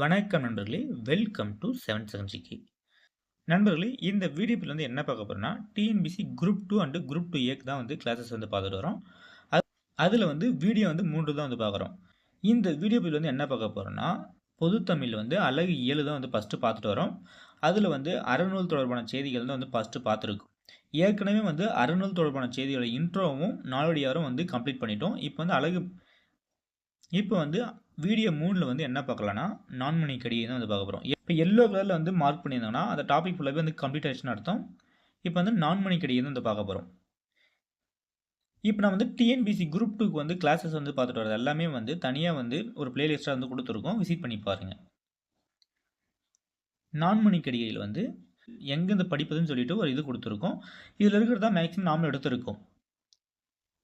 வணக்கம் நண்பர்களே. Welcome to seven seven GK நண்பர்களே இந்த வீடியோவில் வந்து என்ன பார்க்க போகிறோம்னா TNPSC group two and group two ஏக்கு தான் வந்து கிளாஸஸ் வந்து பார்த்துட்டு வரோம். அது அதில் வந்து வீடியோ வந்து மூன்று தான் வந்து பார்க்குறோம். இந்த வீடியோவில் வந்து என்ன பார்க்க போகிறோம்னா பொதுத்தமிழ் வந்து அழகு ஏழு தான் வந்து ஃபஸ்ட்டு பார்த்துட்டு வரோம். அதில் வந்து அறநூல் தொடர்பான செய்திகள் தான் வந்து ஃபஸ்ட்டு பார்த்துருக்கோம். ஏற்கனவே வந்து அறநூல் தொடர்பான செய்திகளை இன்ட்ரோவும் நாளடியாரும் வந்து கம்ப்ளீட் பண்ணிட்டோம். இப்போ வந்து அழகு இப்போ வந்து வீடியோ மூணில் வந்து என்ன பார்க்கலாம்னா நான்மணி கடியை தான் வந்து பார்க்க போகிறோம் இப்போ எல்லோ கலரில் வந்து மார்க் பண்ணியிருந்தோம்னா அந்த டாபிக் ஃபுல்லாகவே வந்து கம்ப்ளீட் ஆயிடுச்சுன்னு அர்த்தம். இப்போ வந்து நான்மணி கடியை தான் வந்து பார்க்க போகிறோம் இப்போ நான் வந்து டிஎன்பிசி குரூப் டூக்கு வந்து கிளாஸஸ் வந்து பார்த்துட்டு வரது எல்லாமே வந்து தனியாக வந்து ஒரு பிளேலிஸ்ட்டாக வந்து கொடுத்துருக்கோம். விசிட் பண்ணி பாருங்கள் நான்மணி கடிகையில் வந்து எங்கேருந்து படிப்பதுன்னு சொல்லிட்டு ஒரு இது கொடுத்துருக்கோம். இதில் இருக்கிறது தான் மேக்ஸிமம் நாமளும் எடுத்திருக்கோம்.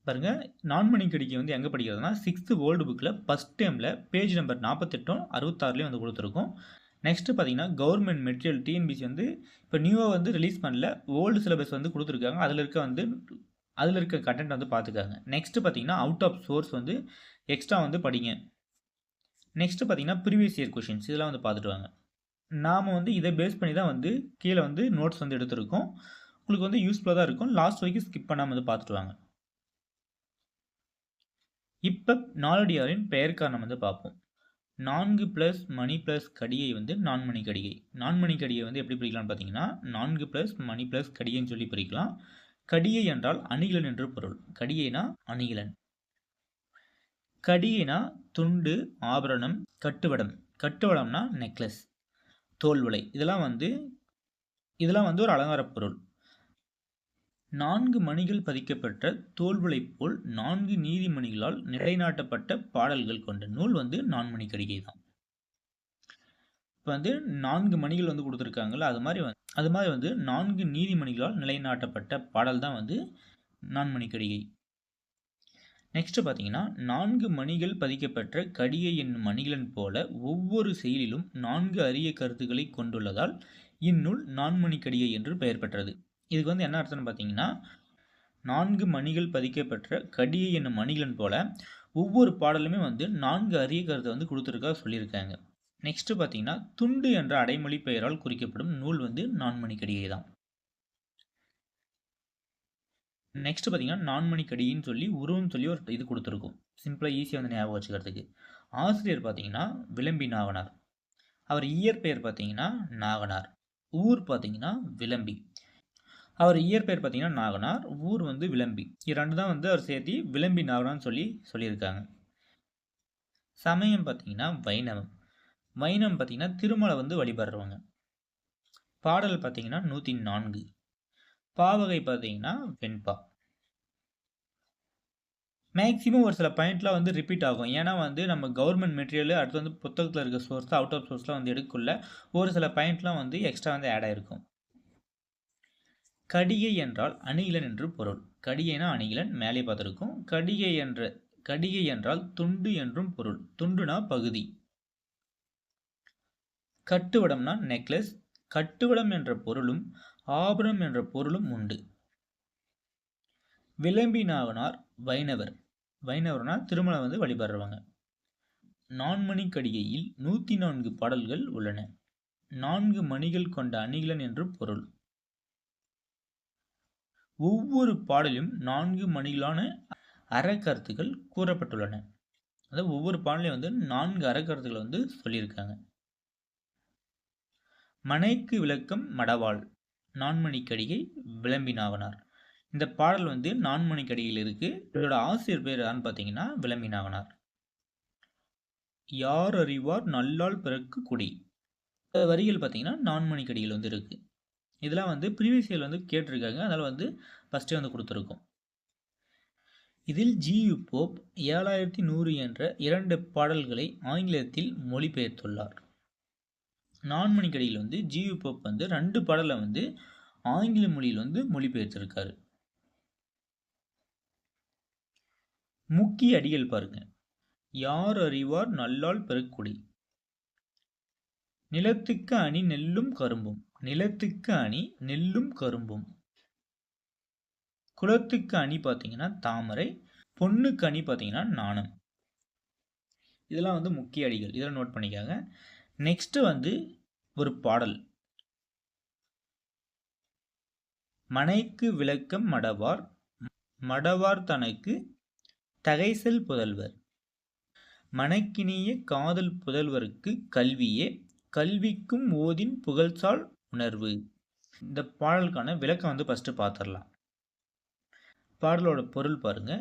பாருங்கள் நான்மணி கடிக்கு வந்து எங்கே படிக்கிறதுனா சிக்ஸ்த்து ஓல்டு புக்கில் ஃபஸ்ட் டைமில் பேஜ் நம்பர் நாற்பத்தெட்டும் அறுபத்தாறுலேயும் வந்து கொடுத்துருக்கோம். நெக்ஸ்ட்டு பார்த்தீங்கன்னா கவர்மெண்ட் மெட்டீரியல் டிஎன்பிசி வந்து இப்போ நியூவாக வந்து ரிலீஸ் பண்ணல ஓல்டு சிலபஸ் வந்து கொடுத்துருக்காங்க. அதில் இருக்க வந்து அதில் இருக்க கண்டென்ட் வந்து பார்த்துக்காங்க நெக்ஸ்ட்டு பார்த்தீங்கன்னா அவுட் ஆஃப் சோர்ஸ் வந்து எக்ஸ்ட்ரா வந்து படிங்க. நெக்ஸ்ட்டு பார்த்தீங்கன்னா ப்ரீவியஸ் இயர் கொஷின்ஸ் இதெல்லாம் வந்து பார்த்துட்டு வாங்க. நாம் வந்து இதை பேஸ் பண்ணி தான் வந்து கீழே வந்து நோட்ஸ் வந்து எடுத்திருக்கோம். உங்களுக்கு வந்து யூஸ்ஃபுல்லாக தான் இருக்கும். லாஸ்ட் வரைக்கும் ஸ்கிப் பண்ணாமல் வந்து பார்த்துட்டு வாங்க. இப்போ நாலடியாரின் பெயர் காரணம் வந்து பார்ப்போம். நான்கு ப்ளஸ் மணி ப்ளஸ் கடிகை வந்து நான்மணி கடிகை. நான்மணி கடிகை வந்து எப்படி பிரிக்கலாம்னு பார்த்தீங்கன்னா நான்கு ப்ளஸ் மணி ப்ளஸ் கடிகைன்னு சொல்லி பிரிக்கலாம். கடிகை என்றால் அணிகலன் என்று பொருள். கடிகைனா அணிகலன். கடிகைனா துண்டு ஆபரணம் கட்டுவடம். கட்டுவடம்னா நெக்லஸ் தோல்வளை இதெல்லாம் வந்து இதெல்லாம் வந்து ஒரு அலங்கார பொருள். நான்கு மணிகள் பதிக்கப்பட்ட தோல்வளை போல் நான்கு நீதிமணிகளால் நிலைநாட்டப்பட்ட பாடல்கள் கொண்ட நூல் வந்து நான்மணி கடிகை தான். இப்போ வந்து நான்கு மணிகள் வந்து கொடுத்துருக்காங்கல்ல அது மாதிரி வந்து அது மாதிரி வந்து நான்கு நீதிமணிகளால் நிலைநாட்டப்பட்ட பாடல் தான் வந்து நான்மணி கடிகை. நெக்ஸ்ட் பார்த்தீங்கன்னா நான்கு மணிகள் பதிக்கப்பட்ட கடிகை என்னும் மணிகளன் போல ஒவ்வொரு செயலிலும் நான்கு அரிய கருத்துக்களை கொண்டுள்ளதால் இந்நூல் நான்மணி கடிகை என்று பெயர் பெற்றது. இதுக்கு வந்து என்ன அர்த்தம்னு பார்த்தீங்கன்னா நான்கு மணிகள் பதிக்கப்பெற்ற கடியை என்னும் மணிகளன் போல ஒவ்வொரு பாடலுமே வந்து நான்கு அரிய கருத்தை வந்து கொடுத்துருக்கா சொல்லியிருக்காங்க. நெக்ஸ்ட்டு பார்த்தீங்கன்னா துண்டு என்ற அடைமொழி பெயரால் குறிக்கப்படும் நூல் வந்து நான்மணிக்கடியை தான். நெக்ஸ்ட் பார்த்தீங்கன்னா நான்மணிக்கடின்னு சொல்லி உருவம் சொல்லி ஒரு இது கொடுத்துருக்கும். சிம்பிளாக ஈஸியாக வந்து ஞாபகம் வச்சுக்கிறதுக்கு. ஆசிரியர் பார்த்தீங்கன்னா விளம்பி நாகனார் அவர் இயற்பெயர் பார்த்தீங்கன்னா நாகனார். ஊர் பார்த்தீங்கன்னா விளம்பி. அவர் இயற்பெயர் பார்த்தீங்கன்னா நாகனார் ஊர் வந்து விளம்பி. இரண்டு தான் வந்து அவர் சேர்த்தி விளம்பி நாகனார்னு சொல்லி சொல்லியிருக்காங்க. சமயம் பார்த்தீங்கன்னா வைணவம். வைணவம் பார்த்தீங்கன்னா திருமலை வந்து வழிபடுறவங்க. பாடல் பார்த்தீங்கன்னா நூற்றி நான்கு. பாவகை பார்த்தீங்கன்னா வெண்பா. மேக்ஸிமம் ஒரு சில பாயிண்ட்லாம் வந்து ரிப்பீட் ஆகும். ஏன்னா வந்து நம்ம கவர்மெண்ட் மெட்டீரியல் அடுத்து வந்து புத்தகத்தில் இருக்க சோர்ஸ் அவுட் ஆஃப் சோர்ஸ்லாம் வந்து எடுக்கல ஒரு சில பாயிண்ட்லாம் வந்து எக்ஸ்ட்ரா வந்து ஆட் ஆகிருக்கும் கடிகை என்றால் அணிகலன் என்று பொருள். கடிகைனா அணிகலன் மேலே பார்த்துருக்கோம். கடிகை என்ற கடிகை என்றால் துண்டு என்றும் பொருள். துண்டுனா பகுதி. கட்டுவடம்னா நெக்லஸ். கட்டுவடம் என்ற பொருளும் ஆபரணம் என்ற பொருளும் உண்டு. விளம்பினாவனார் வைணவர். வைணவர்னா திருமணம் வந்து வழிபடுறவங்க. நான்மணி கடிகையில் நூற்றி நான்கு பாடல்கள் உள்ளன. நான்கு மணிகள் கொண்ட அணிகலன் என்று பொருள். ஒவ்வொரு பாடலும் நான்கு மணிகளான அறக்கருத்துக்கள் கூறப்பட்டுள்ளன. அதாவது ஒவ்வொரு பாடலையும் வந்து நான்கு அறக்கருத்துக்களை வந்து சொல்லியிருக்காங்க. மனைக்கு விளக்கம் மடவாள் நான்மணிக்கடிகை விளம்பினாவனார். இந்த பாடல் வந்து நான்மணிக்கடியில் இருக்குது இருக்கு. இதோட ஆசிரியர் பேர் யாருன்னு பார்த்தீங்கன்னா விளம்பினாவனார். யார் அறிவார் நல்லால் பிறக்கு குடி. வரிகள் பார்த்தீங்கன்னா நான்மணிக்கடியில் வந்து இருக்குது இதெல்லாம் வந்து ப்ரீவியஸ் இயர் வந்து கேட்டிருக்காங்க. அதனால் வந்து ஃபஸ்ட்டே வந்து கொடுத்துருக்கோம். இதில் ஜியு போப் ஏழாயிரத்தி நூறு என்ற இரண்டு பாடல்களை ஆங்கிலத்தில் மொழிபெயர்த்துள்ளார். நான்மணிக்கடியில் வந்து ஜியு போப் வந்து ரெண்டு பாடலை வந்து ஆங்கில மொழியில் வந்து மொழிபெயர்த்திருக்காரு. முக்கிய அடிகள் பாருங்க. யார் அறிவார் நல்லால் பெருக்குடி நிலத்துக்கு அணி நெல்லும் கரும்பும். நிலத்துக்கு அணி நெல்லும் கரும்பும். குளத்துக்கு அணி பார்த்தீங்கன்னா தாமரை பொண்ணுக்கு அணி பார்த்தீங்கன்னா நாணம். இதெல்லாம் வந்து முக்கிய அடிகள். இதெல்லாம் நோட் பண்ணிக்காங்க. நெக்ஸ்ட்டு வந்து ஒரு பாடல். மனைக்கு விளக்கம் மடவார் மடவார் தனக்கு தகைசல் புதல்வர். மணக்கினிய காதல் புதல்வருக்கு கல்வியே கல்விக்கும் ஓதின் புகழ்சால் உணர்வு. இந்த பாடலுக்கான விளக்கம் வந்து ஃபஸ்ட்டு பார்த்துடலாம் பாடலோட பொருள் பாருங்க.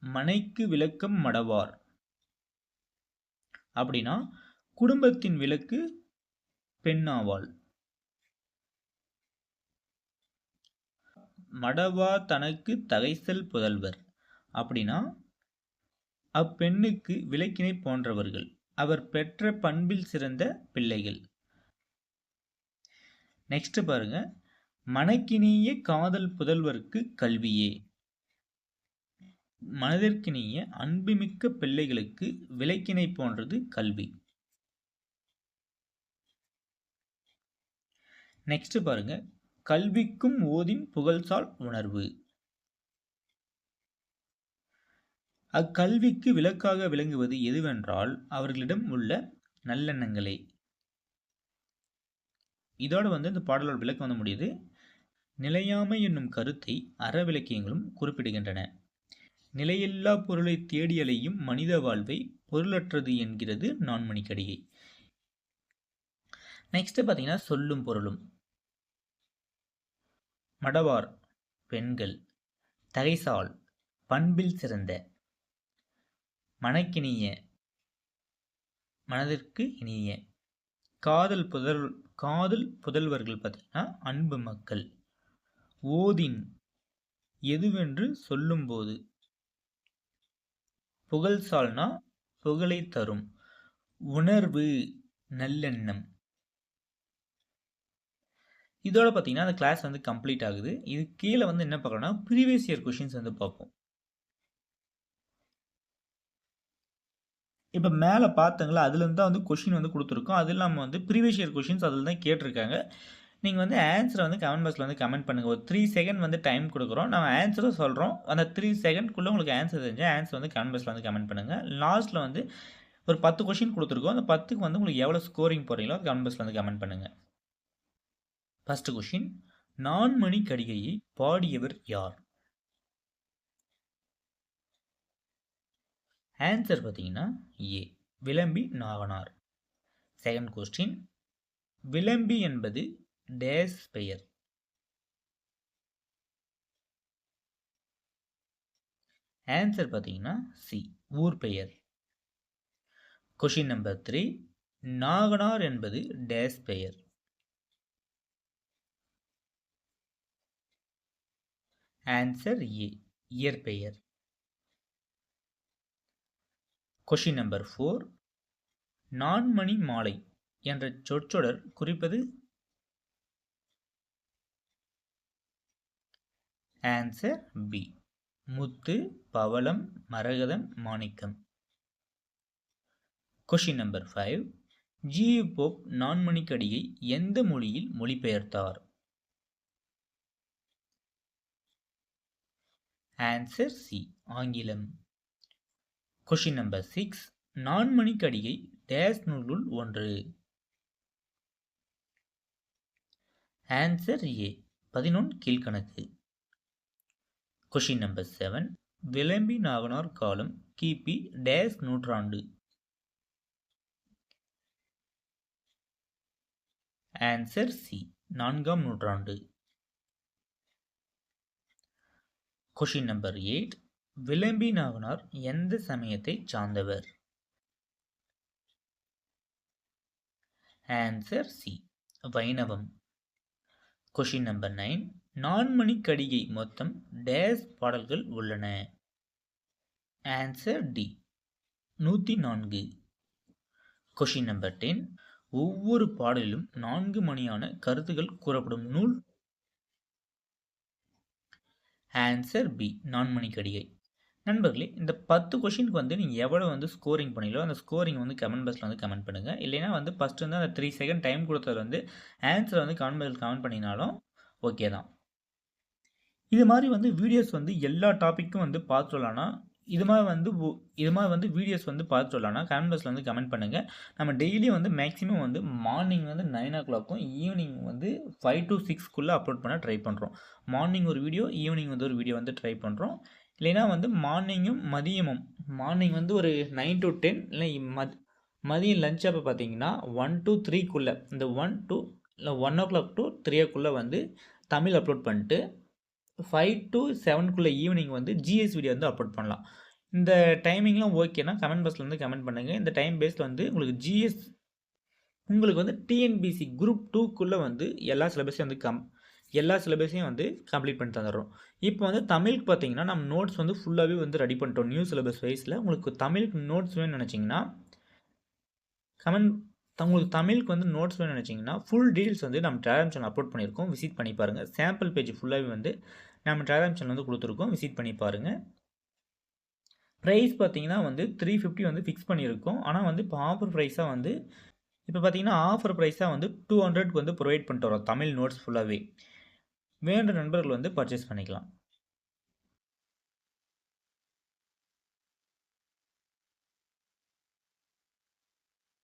மனைக்கு விளக்கம் மடவார். அப்படின்னா குடும்பத்தின் விளக்கு பெண்ணாவாள். மடவா தனக்கு தகைசல் புதல்வர். அப்படின்னா அப்பெண்ணுக்கு விளக்கினை போன்றவர்கள். அவர் பெற்ற பண்பில் சிறந்த பிள்ளைகள். நெக்ஸ்ட் பாருங்க. மனக்கினிய காதல் புதல்வருக்கு கல்வியே. மனதிற்கினிய அன்புமிக்க பிள்ளைகளுக்கு விளக்கினை போன்றது கல்வி. நெக்ஸ்ட் பாருங்க. கல்விக்கும் ஓதின் புகழ்சால் உணர்வு. அக்கல்விக்கு விளக்காக விளங்குவது எதுவென்றால் அவர்களிடம் உள்ள நல்லெண்ணங்களே. இதோட வந்து இந்த பாடலோட விளக்கம் வந்து முடியுது. நிலையாமை என்னும் கருத்தை அறவிலக்கியங்களும் குறிப்பிடுகின்றன. நிலையில்லா பொருளை தேடி அலையும் மனித வாழ்வை பொருளற்றது என்கிறது நான்மணிக்கடிகை. நெக்ஸ்ட் பார்த்தீங்கன்னா சொல்லும் பொருளும். மடவார் பெண்கள் தகைசால் பண்பில் சிறந்த மனக்கினிய மனதிற்கு இனிய. காதல் புதல் காதல் புதல்வர்கள் பார்த்தீங்கன்னா அன்பு மக்கள். ஓதின் எதுவென்று சொல்லும்போது புகழ் சால்னா புகழை தரும். உணர்வு நல்லெண்ணம். இதோட பார்த்தீங்கன்னா அந்த கிளாஸ் வந்து கம்ப்ளீட் ஆகுது. இது கீழே வந்து என்ன பார்க்கணும்னா ப்ரீவியஸ் இயர் கொஷின்ஸ் வந்து பார்ப்போம். இப்போ மேலே பார்த்தங்களா அதுலேருந்து தான் வந்து கொஷின் வந்து கொடுத்துருக்கோம். அது இல்லாமல் வந்து ப்ரீவியஸ் இயர் கொஷின்ஸ் அதில் தான் கேட்டிருக்காங்க. நீங்கள் வந்து ஆன்சரை வந்து கமெண்ட் பாக்ஸில் வந்து கமெண்ட் பண்ணுங்கள் ஒரு த்ரீ செகண்ட் வந்து டைம் கொடுக்குறோம். நம்ம ஆன்சரும் சொல்கிறோம் அந்த த்ரீ செகண்ட்குள்ளே உங்களுக்கு ஆன்சர் தெரிஞ்சால் ஆன்சர் வந்து கமெண்ட் பாக்ஸில் வந்து கமெண்ட் பண்ணுங்கள் லாஸ்ட்டில் வந்து ஒரு பத்து கொஷின் கொடுத்துருக்கோம். அந்த பத்துக்கு வந்து உங்களுக்கு எவ்வளோ ஸ்கோரிங் போகிறீங்களோ அது கமெண்ட் பாக்ஸில் வந்து கமெண்ட் பண்ணுங்கள் ஃபஸ்ட்டு கொஷின் நான்மணி கடிகையை பாடியவர் யார்? ஆன்சர் பார்த்தீங்கன்னா A Vilambi Naganar second question Vilambi என்பது டேஸ் பெயர். ஆன்சர் பார்த்தீங்கன்னா சி ஊர் பெயர். கொஷின் நம்பர் த்ரீ நாகனார் என்பது டேஸ் பெயர். ஆன்சர் ஏ இயற்பெயர். கொஷின் நம்பர் ஃபோர் நான்மணி மாலை என்ற சொற்றொடர் குறிப்பது ஆன்சர் பி முத்து பவளம் மரகதம் மாணிக்கம். Question number five G Pope நான்மணிக்கடியை எந்த மொழியில் மொழிபெயர்த்தார்? ஆன்சர் சி ஆங்கிலம். Question number six Nanmanikkadigai dash நூலுள் ஒன்று. ஆன்சர் ஏ பதினொன்று கீழ்கணக்கு question number seven Vilambi Naganar காலம் கிபி டேஸ் நூற்றாண்டு. ஆன்சர் சி நான்காம் நூற்றாண்டு. Question number eight Vilambi Naganar எந்த சமயத்தை சார்ந்தவர்? ஆன்சர் சி வைணவம். கொஷின் நம்பர் நைன் நான்மணி கடிகை மொத்தம் டேஸ் பாடல்கள் உள்ளன. ஆன்சர் டி நூற்றி நான்கு. கொஷின் நம்பர் டென் ஒவ்வொரு பாடலிலும் நான்கு மணியான கருத்துகள் கூறப்படும் நூல்? Answer B Nanmanikkadigai. நண்பர்களே இந்த பத்து கொஷினுக்கு வந்து நீங்கள் எவ்வளோ வந்து ஸ்கோரிங் பண்ணீங்களோ அந்த ஸ்கோரிங் வந்து கமெண்ட் பாக்ஸில் வந்து கமெண்ட் பண்ணுங்கள் இல்லைனா வந்து ஃபஸ்ட்டு வந்து அந்த த்ரீ செகண்ட் டைம் கொடுத்தது வந்து ஆன்சர் வந்து கமெண்ட் பாக்ஸில் கமெண்ட் பண்ணினாலும் ஓகே தான். இது மாதிரி வந்து வீடியோஸ் வந்து எல்லா டாப்பிக்கும் வந்து பார்த்துடலான்னா இது மாதிரி வந்து இது மாதிரி வந்து வீடியோஸ் வந்து பார்த்து சொல்லலாம்னா கமெண்ட் பாக்ஸில் வந்து கமெண்ட் பண்ணுங்கள் நம்ம டெய்லியும் வந்து மேக்ஸிமம் வந்து மார்னிங் வந்து நைன் ஓ கிளாக்கும் ஈவினிங் வந்து ஃபைவ் டு சிக்ஸ்க்குள்ளே அப்லோட் பண்ண ட்ரை பண்ணுறோம் மார்னிங் ஒரு வீடியோ ஈவினிங் வந்து ஒரு வீடியோ வந்து ட்ரை பண்ணுறோம் இல்லைன்னா வந்து மார்னிங்கும் மதியமும். மார்னிங் வந்து ஒரு நைன் டு டென் இல்லை மத் மதியம் லஞ்ச் அப்போ பார்த்தீங்கன்னா ஒன் டு த்ரீக்குள்ளே இந்த ஒன் டு இல்லை ஒன் ஓ கிளாக் டு த்ரீக்குள்ளே வந்து தமிழ் அப்லோட் பண்ணிட்டு ஃபைவ் டு செவனுக்குள்ளே ஈவினிங் வந்து ஜிஎஸ் வீடியோ வந்து அப்லோட் பண்ணலாம். இந்த டைமிங்லாம் ஓகேனா கமெண்ட் பாக்ஸில் வந்து கமெண்ட் பண்ணுங்கள் இந்த டைம் பேஸில் வந்து உங்களுக்கு ஜிஎஸ் உங்களுக்கு வந்து டிஎன்பிசி குரூப் டூக்குள்ளே வந்து எல்லா சிலபஸையும் வந்து கம் எல்லா சிலபஸையும் வந்து கம்ப்ளீட் பண்ணி தந்துடுறோம். இப்போ வந்து தமிழுக்கு பார்த்தீங்கன்னா நம்ம நோட்ஸ் வந்து ஃபுல்லாகவே வந்து ரெடி பண்ணிட்டோம் நியூ சிலபஸ் வைஸில் உங்களுக்கு தமிழுக்கு நோட்ஸ் வேணும்னு நினச்சிங்கன்னா கமெண்ட் உங்களுக்கு தமிழுக்கு வந்து நோட்ஸ் வேணும்னு நினச்சிங்கன்னா ஃபுல் டீட்டெயில்ஸ் வந்து நம்ம டெலிகிராம் சேனல் அப்லோட் பண்ணியிருக்கோம். விசிட் பண்ணி பாருங்கள் சாம்பிள் பேஜ் ஃபுல்லாகவே வந்து நம்ம டெலிகிராம் சேனல் வந்து கொடுத்துருக்கோம். விசிட் பண்ணி பாருங்கள் ப்ரைஸ் பார்த்தீங்கன்னா வந்து த்ரீ ஃபிஃப்டி வந்து ஃபிக்ஸ் பண்ணியிருக்கோம். ஆனால் வந்து இப்போ ஆஃபர் ப்ரைஸாக வந்து இப்போ பார்த்தீங்கன்னா ஆஃபர் ப்ரைஸாக வந்து டூ ஹண்ட்ரட்க்கு வந்து ப்ரொவைட் பண்ணிட்டு வரோம் தமிழ் நோட்ஸ் ஃபுல்லாகவே வேண்ட நண்பர்கள் வந்து பர்ச்சேஸ் பண்ணிக்கலாம்.